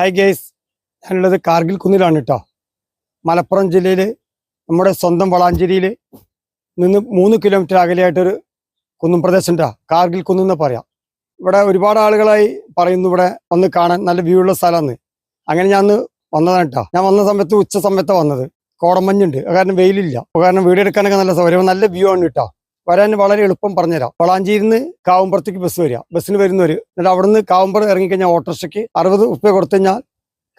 Hi guys ഞാനുള്ളത് കാർഗിൽ കുന്നിലാണ് കേട്ടോ. മലപ്പുറം ജില്ലയിൽ നമ്മുടെ സ്വന്തം വളാഞ്ചേരിയിൽ നിന്ന് മൂന്ന് കിലോമീറ്റർ അകലെയായിട്ടൊരു കുന്നും പ്രദേശം കാർഗിൽ കുന്നെന്ന് പറയാം. ഇവിടെ ഒരുപാട് ആളുകളായി പറയുന്നു ഇവിടെ ഒന്ന് കാണാൻ നല്ല വ്യൂ ഉള്ള സ്ഥലമാണ്. അങ്ങനെ ഞാൻ വന്നതാണ് കേട്ടോ. ഞാൻ വന്ന സമയത്ത് ഉച്ച സമയത്താണ് വന്നത്. കോടമഞ്ഞുണ്ട്. കാരണം വെയിലില്ല. കാരണം വീഡിയോ എടുക്കാനൊക്കെ നല്ല സൗകര്യം. നല്ല വ്യൂ ആണ് കേട്ടോ. വരാൻ വളരെ എളുപ്പം പറഞ്ഞുതരാം. വളാഞ്ചേരിയിൽ നിന്ന് കാവുമ്പുറത്തേക്ക് ബസ് വരിക. ബസ്സിന് വരുന്നവർ എന്നിട്ട് അവിടുന്ന് കാവുമ്പുറം ഇറങ്ങിക്കഴിഞ്ഞാൽ ഓട്ടോറിക്ഷയ്ക്ക് അറുപത് ഉപ്പ കൊടുത്തു കഴിഞ്ഞാൽ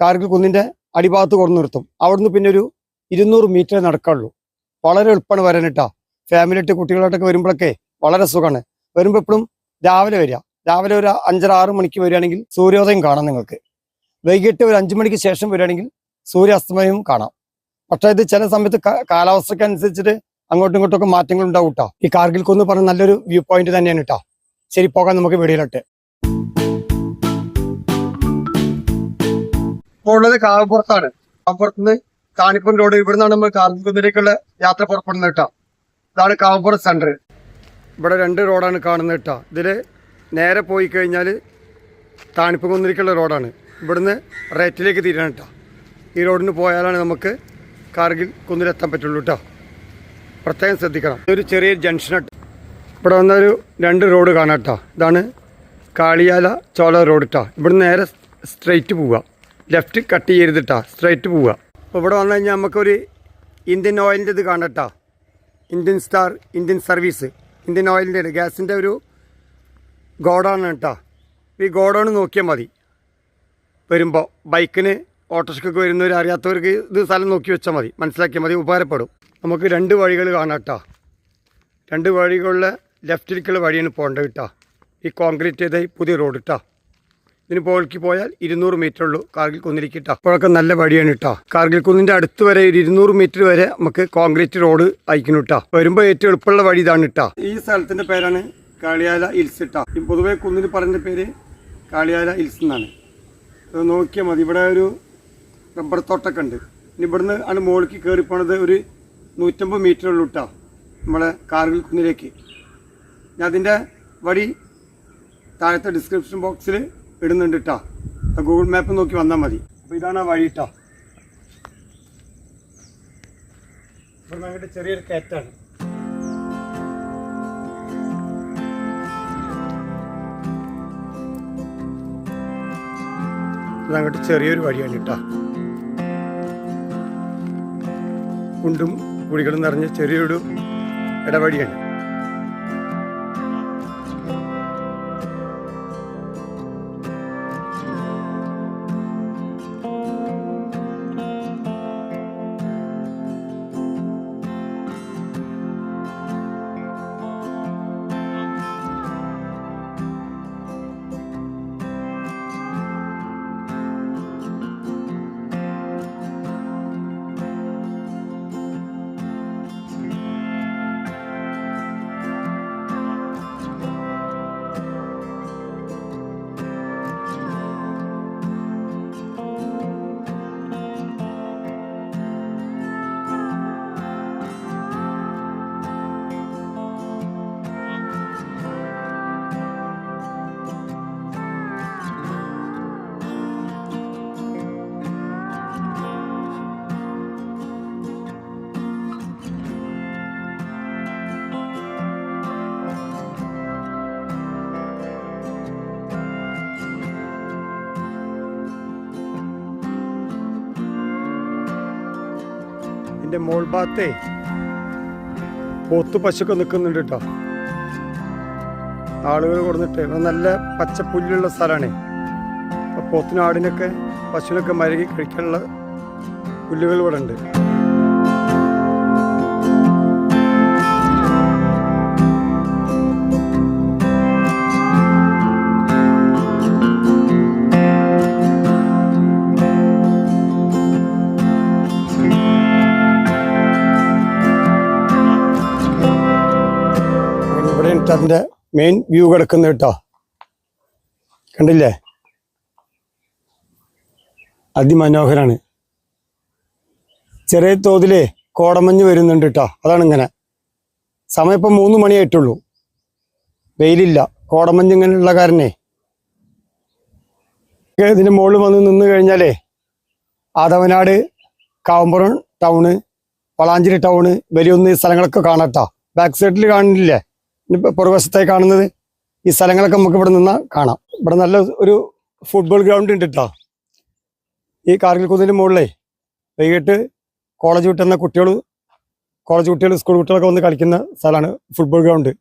കാർഗിൽ കുന്നിന്റെ അടിഭാഗത്ത് കൊണ്ടു നിർത്തും. അവിടുന്ന് പിന്നെ ഒരു ഇരുന്നൂറ് മീറ്റർ നടക്കാനുള്ളൂ വളരെ എളുപ്പമാണ് വരാൻ കേട്ടോ. ഫാമിലി ആയിട്ട് കുട്ടികളായിട്ടൊക്കെ വരുമ്പോഴൊക്കെ വളരെ സുഖമാണ്. വരുമ്പോൾ എപ്പോഴും രാവിലെ വരിക. രാവിലെ ഒരു അഞ്ചര ആറ് മണിക്ക് വരികയാണെങ്കിൽ സൂര്യോദയം കാണാം നിങ്ങൾക്ക്. വൈകിട്ട് ഒരു അഞ്ചു മണിക്ക് ശേഷം വരികയാണെങ്കിൽ സൂര്യാസ്തമയവും കാണാം. പക്ഷേ ഇത് ചില സമയത്ത് ക- കാലാവസ്ഥയ്ക്ക് അനുസരിച്ചിട്ട് അങ്ങോട്ടും ഇങ്ങോട്ടും ഒക്കെ മാറ്റങ്ങൾ ഉണ്ടാവും കേട്ടോ ഈ കാർഗിൽ കുന്ന് പറഞ്ഞ നല്ലൊരു വ്യൂ പോയിന്റ് തന്നെയാണ് കേട്ടോ ശരി പോകാം നമുക്ക് വീഡിയോയിലോട്ട് ഇപ്പോൾ ഉള്ളത് കാവപ്പുറത്താണ് കാവപ്പുറത്തുനിന്ന് കാണിക്കുന്ന റോഡ് ഇവിടുന്നാണ് നമ്മൾ കാർഗിൽ കുന്നിലേക്കുള്ള യാത്ര പുറപ്പെടുന്നത് കേട്ടോ ഇതാണ് കാവപ്പുറം സെന്റർ ഇവിടെ രണ്ട് റോഡാണ് കാണുന്നത് കേട്ടോ ഇതിൽ നേരെ പോയി കഴിഞ്ഞാൽ താണിപ്പ് കുന്നിലേക്കുള്ള റോഡാണ് ഇവിടുന്ന് റേറ്റിലേക്ക് തിരിയണം കേട്ടോ ഈ റോഡിന് പോയാലാണ് നമുക്ക് കാർഗിൽ കുന്നിലെത്താൻ പറ്റുള്ളൂ കേട്ടോ പ്രത്യേകം ശ്രദ്ധിക്കണം. ഒരു ചെറിയ ജംഗ്ഷൻ ഇവിടെ വന്നൊരു രണ്ട് റോഡ് കാണാം കേട്ടോ. ഇതാണ് കാളിയാല ചോല റോഡ് ഇട്ടാ ഇവിടെ നേരെ സ്ട്രെയിറ്റ് പോവുക. ലെഫ്റ്റ് കട്ട് ചെയ്തിട്ടാ സ്ട്രെയിറ്റ് പോവുക. അപ്പോൾ ഇവിടെ വന്നു കഴിഞ്ഞാൽ നമുക്കൊരു ഇന്ത്യൻ ഓയിലിന്റെ ഇത് കാണാം Indian star Indian service Indian ഓയിലിന്റെ ഗ്യാസിന്റെ ഒരു ഗോഡൗൺ കേട്ടോ. ഈ ഗോഡൗൺ നോക്കിയാൽ മതി. വരുമ്പോൾ ബൈക്കിന് ഓട്ടോറിക്ഷയ്ക്കൊക്കെ വരുന്നവർ അറിയാത്തവർക്ക് ഇത് സ്ഥലം നോക്കി വെച്ചാൽ മതി. മനസ്സിലാക്കിയാൽ മതി. ഉപകാരപ്പെടും. നമുക്ക് രണ്ട് വഴികൾ കാണാം കേട്ടോ രണ്ട് വഴികളിൽ ലെഫ്റ്റിലേക്കുള്ള വഴിയാണ് പോകേണ്ടത് കേട്ടോ ഈ കോൺക്രീറ്റ് ചെയ്ത പുതിയ റോഡ് കേട്ടോ ഇതിന് പോളിക്ക് പോയാൽ ഇരുന്നൂറ് മീറ്റർ ഉള്ളൂ കാർഗിൽ കുന്നിലേക്ക് കേട്ടോ അപ്പോഴൊക്കെ നല്ല വഴിയാണ് കേട്ടോ കാർഗിൽ കുന്നിന്റെ അടുത്ത് വരെ ഒരു ഇരുന്നൂറ് മീറ്റർ വരെ നമുക്ക് കോൺക്രീറ്റ് റോഡ് അയക്കണം കേട്ടോ വരുമ്പോൾ ഏറ്റവും എളുപ്പമുള്ള വഴി ഇതാണ് കേട്ടോ ഈ സ്ഥലത്തിന്റെ പേരാണ് കാളിയാല ഹിൽസ് കേട്ടോ പൊതുവേ കുന്നിന് പറഞ്ഞ പേര് കാളിയാല ഹിൽസ് എന്നാണ്. നോക്കിയാൽ മതി. ഇവിടെ ഒരു റബ്ബർ തോട്ടൊക്കെ ഉണ്ട്. ഇനി ഇവിടുന്ന് ആണ് മുകളിലേക്ക് കയറി പോണത് ഒരു നൂറ്റമ്പത് മീറ്റർ ഉള്ളു കേട്ടോ നമ്മളെ കാർഗിൽ കുന്നിലേക്ക്. ഞാൻ അതിന്റെ വഴി താഴത്തെ ഡിസ്ക്രിപ്ഷൻ ബോക്സിൽ ഇടുന്നുണ്ട് കേട്ടോ ഗൂഗിൾ മാപ്പ് നോക്കി വന്നാൽ മതി. അപ്പോൾ ഇതാണ് ആ വഴി കേട്ടോ ചെറിയൊരു കയറ്റാണ്. അങ്ങോട്ട് ചെറിയൊരു വഴിയാണ് കേട്ടോ കുണ്ടും കുഴികളും നിറഞ്ഞ ചെറിയൊരു ഇടവഴിയാണ്. ഇതിന്റെ മോൾ ഭാഗത്തെ പോത്ത് പശുക്കെ നിൽക്കുന്നുണ്ട് കേട്ടോ. ആളുകൾ കൊടുത്തിട്ട് നല്ല പച്ചപ്പുല്ലുള്ള സ്ഥലമാണ്. അപ്പോൾ പോത്തിനാടിനൊക്കെ പശുവിനൊക്കെ മരുകി കഴിക്കാനുള്ള പുല്ലുകൾ ഇവിടെ ഉണ്ട്. അതിന്റെ മെയിൻ വ്യൂ കിടക്കുന്ന കേട്ടോ. കണ്ടില്ലേ? അതിമനോഹരാണ്. ചെറിയ തോതിൽ കോടമഞ്ഞ് വരുന്നുണ്ട് കേട്ടോ. അതാണ് ഇങ്ങനെ സമയം ഇപ്പം മൂന്ന് മണിയായിട്ടുള്ളൂ. വെയിലില്ല. കോടമഞ്ഞ് ഇങ്ങനെയുള്ള കാരണേ. ഇതിന്റെ മുകളിൽ വന്ന് നിന്ന് കഴിഞ്ഞാലേ ആദവനാട് കാവമ്പുറം ടൗണ് വളാഞ്ചേരി ടൗണ് വലിയൊന്ന് സ്ഥലങ്ങളൊക്കെ കാണാട്ടോ ബാക്ക് സൈഡിൽ കാണുന്നില്ലേ? ഇനിയിപ്പോ പുറവശത്തായി കാണുന്നത് ഈ സ്ഥലങ്ങളൊക്കെ നമുക്ക് ഇവിടെ നിന്ന് കാണാം. ഇവിടെ നല്ല ഒരു ഫുട്ബോൾ ഗ്രൗണ്ട് ഉണ്ട് കേട്ടോ ഈ കാർഗിൽ കുന്നിന്റെ മുകളിലേ വൈകിട്ട് കോളേജ് വിട്ടുന്ന കുട്ടികൾ കോളേജ് കുട്ടികൾ സ്കൂൾ കുട്ടികളൊക്കെ വന്ന് കളിക്കുന്ന സ്ഥലമാണ് ഫുട്ബോൾ ഗ്രൗണ്ട്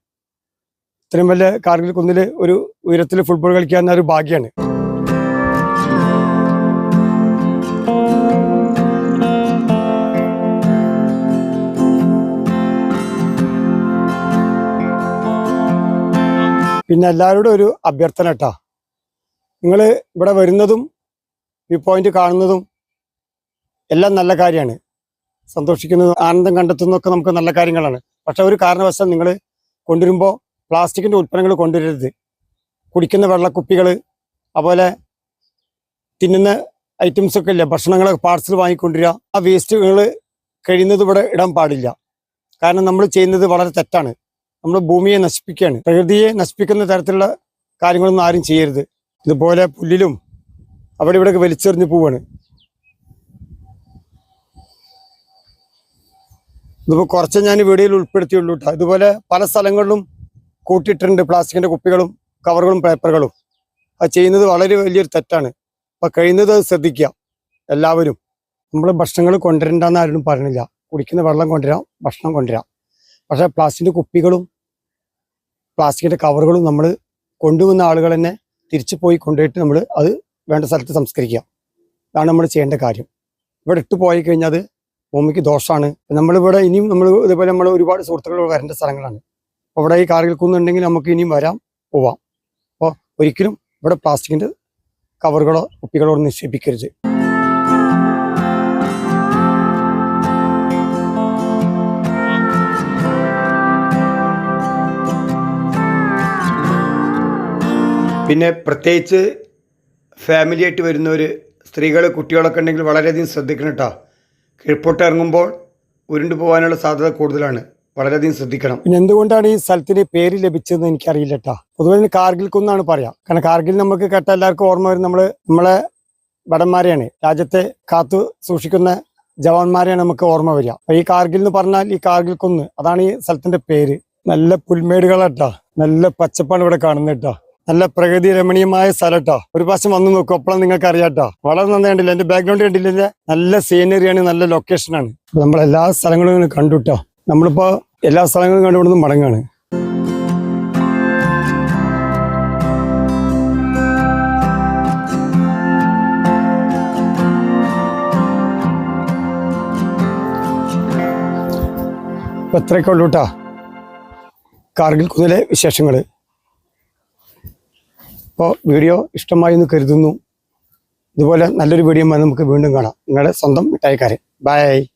ഇത്രയും വലിയ കാർഗിൽ കുന്നിൽ ഒരു ഉയരത്തിൽ ഫുട്ബോൾ കളിക്കാൻ ഒരു ഭാഗ്യമാണ് പിന്നെ എല്ലാവരോടും ഒരു അഭ്യർത്ഥന കേട്ടാ നിങ്ങൾ ഇവിടെ വരുന്നതും വ്യൂ പോയിന്റ് കാണുന്നതും എല്ലാം നല്ല കാര്യമാണ്. സന്തോഷിക്കുന്നതും ആനന്ദം കണ്ടെത്തുന്നതൊക്കെ നമുക്ക് നല്ല കാര്യങ്ങളാണ്. പക്ഷെ ഒരു കാരണവശാൽ നിങ്ങൾ കൊണ്ടുവരുമ്പോൾ പ്ലാസ്റ്റിക്കിന്റെ ഉൽപ്പന്നങ്ങൾ കൊണ്ടുവരരുത്. കുടിക്കുന്ന വെള്ളക്കുപ്പികൾ അതുപോലെ തിന്നുന്ന ഐറ്റംസ് ഒക്കെ ഇല്ല? ഭക്ഷണങ്ങളൊക്കെ പാർസൽ വാങ്ങിക്കൊണ്ടുവരിക. ആ വേസ്റ്റുകൾ കഴിയുന്നത് ഇവിടെ ഇടാൻ പാടില്ല. കാരണം നമ്മൾ ചെയ്യുന്നത് വളരെ തെറ്റാണ്. നമ്മൾ ഭൂമിയെ നശിപ്പിക്കുകയാണ്. പ്രകൃതിയെ നശിപ്പിക്കുന്ന തരത്തിലുള്ള കാര്യങ്ങളൊന്നും ആരും ചെയ്യരുത്. ഇതുപോലെ പുല്ലിലും അവിടെ ഇവിടെയൊക്കെ വലിച്ചെറിഞ്ഞ് പോവാണ്. ഇതിപ്പോൾ കുറച്ച് ഞാൻ വീഡിയോയിൽ ഉൾപ്പെടുത്തിയുള്ളൂ കേട്ടോ ഇതുപോലെ പല സ്ഥലങ്ങളിലും കൂട്ടിയിട്ടുണ്ട് പ്ലാസ്റ്റിക്കിന്റെ കുപ്പികളും കവറുകളും പേപ്പറുകളും. അത് ചെയ്യുന്നത് വളരെ വലിയൊരു തെറ്റാണ്. അപ്പൊ കഴിയുന്നത് അത് ശ്രദ്ധിക്കുക എല്ലാവരും. നമ്മൾ ഭക്ഷണങ്ങൾ കൊണ്ടുവരണ്ടെന്ന് ആരും പറഞ്ഞില്ല. കുടിക്കുന്ന വെള്ളം കൊണ്ടുവരാം ഭക്ഷണം കൊണ്ടുവരാം. പക്ഷെ പ്ലാസ്റ്റിക്കിന്റെ കുപ്പികളും പ്ലാസ്റ്റിക്കിന്റെ കവറുകളും നമ്മൾ കൊണ്ടുവന്ന ആളുകൾ തന്നെ തിരിച്ചു പോയി കൊണ്ടുപോയിട്ട് നമ്മൾ അത് വേണ്ട സ്ഥലത്ത് സംസ്കരിക്കുക. അതാണ് നമ്മൾ ചെയ്യേണ്ട കാര്യം. ഇവിടെ ഇട്ട് പോയി കഴിഞ്ഞാൽ അത് ഭൂമിക്ക് ദോഷമാണ്. നമ്മളിവിടെ ഇനിയും നമ്മൾ ഇതുപോലെ നമ്മൾ ഒരുപാട് സുഹൃത്തുക്കൾ വരേണ്ട സ്ഥലങ്ങളാണ്. അപ്പോൾ ഇവിടെ ഈ കാർഗിൽ കുന്നുണ്ടെങ്കിൽ നമുക്ക് ഇനിയും വരാം പോവാം. അപ്പോൾ ഒരിക്കലും ഇവിടെ പ്ലാസ്റ്റിക്കിന്റെ കവറുകളോ കുപ്പികളോ നിക്ഷേപിക്കരുത്. പിന്നെ പ്രത്യേകിച്ച് ഫാമിലി ആയിട്ട് വരുന്നവർ സ്ത്രീകൾ കുട്ടികളൊക്കെ ഉണ്ടെങ്കിൽ വളരെയധികം ശ്രദ്ധിക്കണം കേട്ടോ കീഴ്പോട്ട് ഇറങ്ങുമ്പോൾ ഉരുണ്ടു പോകാനുള്ള സാധ്യത കൂടുതലാണ്. വളരെയധികം ശ്രദ്ധിക്കണം. പിന്നെ എന്തുകൊണ്ടാണ് ഈ സ്ഥലത്തിന് പേര് ലഭിച്ചതെന്ന് എനിക്കറിയില്ല കേട്ടോ പൊതുവെ കാർഗിൽ കുന്നാണ് പറയാം. കാരണം കാർഗിൽ നമുക്ക് കേട്ട എല്ലാവർക്കും ഓർമ്മ വരും നമ്മൾ നമ്മളെ ഭടന്മാരെയാണ്. രാജ്യത്തെ കാത്തു സൂക്ഷിക്കുന്ന ജവാന്മാരെയാണ് നമുക്ക് ഓർമ്മ വരിക. ഈ കാർഗിൽ എന്ന് പറഞ്ഞാൽ ഈ കാർഗിൽ കുന്ന് അതാണ് ഈ സ്ഥലത്തിന്റെ പേര്. നല്ല പുൽമേടുകളാട്ടാ നല്ല പച്ചപ്പാണ് ഇവിടെ കാണുന്നത് കേട്ടോ നല്ല പ്രകൃതി രമണീയമായ സ്ഥലട്ടോ. ഒരു പ്രാവശ്യം വന്ന് നോക്കും അപ്പോഴും നിങ്ങൾക്ക് അറിയാട്ടോ വളരെ നന്നായി കണ്ടില്ല എന്റെ ബാക്ക്ഗ്രൗണ്ട് കണ്ടില്ല നല്ല സീനറിയാണ് നല്ല ലൊക്കേഷനാണ് നമ്മൾ എല്ലാ സ്ഥലങ്ങളും ഇങ്ങനെ കണ്ടുട്ടോ. നമ്മളിപ്പോ എല്ലാ സ്ഥലങ്ങളും കണ്ടു ഇവിടുന്ന് മടങ്ങാണ്. ഇപ്പൊ ഇത്രയൊക്കെ ഉള്ളൂ കേട്ടോ കാർഗിൽ കുന്നിലെ വിശേഷങ്ങൾ അപ്പോൾ വീഡിയോ ഇഷ്ടമായി എന്ന് കരുതുന്നു. ഇതുപോലെ നല്ലൊരു വീഡിയോ നമുക്ക് വീണ്ടും കാണാം. നിങ്ങളുടെ സ്വന്തം മിഠായിക്കാരൻ. ബൈ